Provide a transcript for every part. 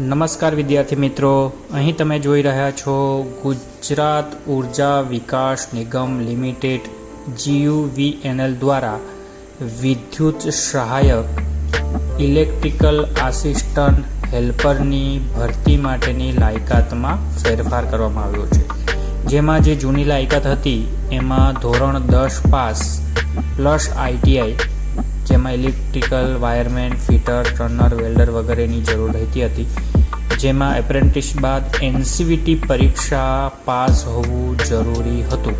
નમસ્કાર વિદ્યાર્થી મિત્રો. અહીં તમે જોઈ રહ્યા છો ગુજરાત ઊર્જા વિકાસ નિગમ લિમિટેડ જીયુવીએનએલ દ્વારા વિદ્યુત સહાયક ઇલેક્ટ્રિકલ આસિસ્ટન્ટ હેલ્પરની ભરતી માટેની લાયકાતમાં ફેરફાર કરવામાં આવ્યો છે. જેમાં જે જૂની લાયકાત હતી, એમાં ધોરણ દસ પાસ પ્લસ આઈટીઆઈ જેમાં electrical wireman, fitter turner welder વગેરેની જરૂર રહેતી હતી, જેમાં એપ્રેન્ટિસ બાદ એનસીવીટી પરીક્ષા પાસ હોવું જરૂરી હતું.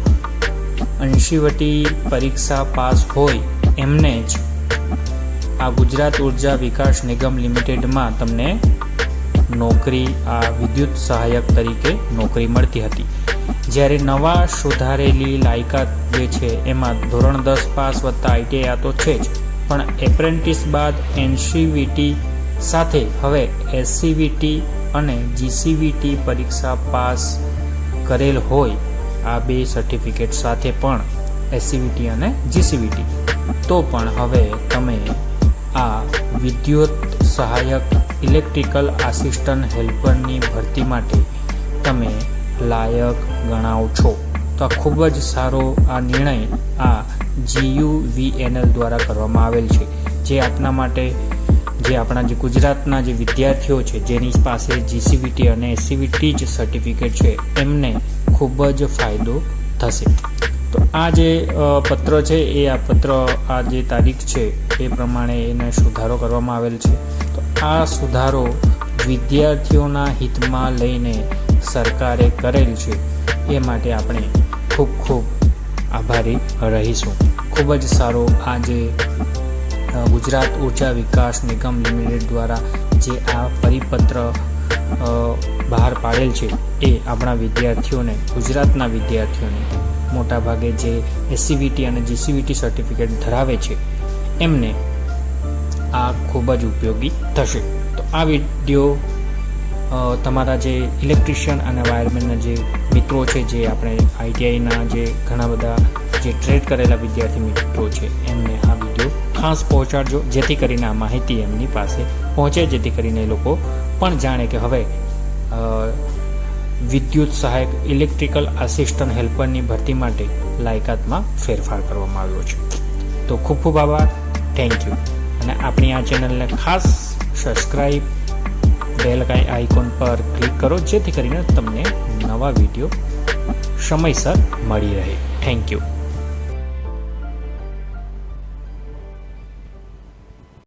એનસીવીટી પરીક્ષા પાસ હોય એમને જ આ ગુજરાત ઊર્જા વિકાસ નિગમ લિમિટેડમાં તમને નોકરી, આ વિદ્યુત સહાયક તરીકે નોકરી મળતી હતી. જ્યારે નવા સુધારેલી લાયકાત જે છે, એમાં ધોરણ દસ પાસ વત્તા આઈટીઆઈ આ તો છે જ. પણ એપ્રેન્ટિસ બાદ એનસીવીટી સાથે હવે એસસીવીટી અને જીસીવીટી પરીક્ષા પાસ કરેલ હોય, આ બે સર્ટિફિકેટ સાથે પણ એસસીવીટી અને જીસીવીટી. તો પણ હવે તમે આ વિદ્યુત સહાયક ઇલેક્ટ્રિકલ આસિસ્ટન્ટ હેલ્પરની ભરતી માટે તમે લાયક ગણાવ છો. તો ખૂબ જ સારો આ નિર્ણય આ જીયુવીએનએલ દ્વારા કરવામાં આવેલ છે, જે આપના માટે, જે આપણા જે ગુજરાતના જે વિદ્યાર્થીઓ છે, જેની પાસે જીસીવીટી અને એસસીવીટી જ સર્ટિફિકેટ છે, એમને ખૂબ જ ફાયદો થશે. તો આ જે પત્ર છે, એ આ પત્ર, આ જે તારીખ છે, એ પ્રમાણે એને સુધારો કરવામાં આવેલ છે. તો આ સુધારો વિદ્યાર્થીઓના હિતમાં લઈને સરકારે કરેલ છે, એ માટે આપણે ખૂબ ખૂબ આભારી રહીશું. ખૂબ જ સારો આ જે ગુજરાત ઊર્જા વિકાસ નિગમ લિમિટેડ દ્વારા જે આ પરિપત્ર બહાર પાડેલ છે, એ આપણા વિદ્યાર્થીઓને, ગુજરાતના વિદ્યાર્થીઓને મોટાભાગે જે એસસીવીટી અને જીસીવીટી સર્ટિફિકેટ ધરાવે છે, એમને આ ખૂબ જ ઉપયોગી થશે. તો આ વીડિયો તમારા જે ઇલેક્ટ્રિશિયન અને વાયરમેનના જે મિત્રો છે, જે આપણે આઈટીઆઈના જે ઘણા બધા જે ટ્રેડ કરેલા વિદ્યાર્થી મિત્રો છે, એમને આ વીડિયો ખાસ પહોંચાડજો, જેથી કરીને આ માહિતી એમની પાસે પહોંચે, જેથી કરીને એ લોકો પણ જાણે કે હવે વિદ્યુત સહાયક ઇલેક્ટ્રિકલ આસિસ્ટન્ટ હેલ્પરની ભરતી માટે લાયકાતમાં ફેરફાર કરવામાં આવ્યો છે. તો ખૂબ ખૂબ આભાર. થેન્ક યુ અને આપણી આ ચેનલને ખાસ સબસ્ક્રાઈબ બેલ આઇકોન પર ક્લિક કરો, જેથી કરીને તમને નવા વીડિયો સમયસર મળી રહે. Thank you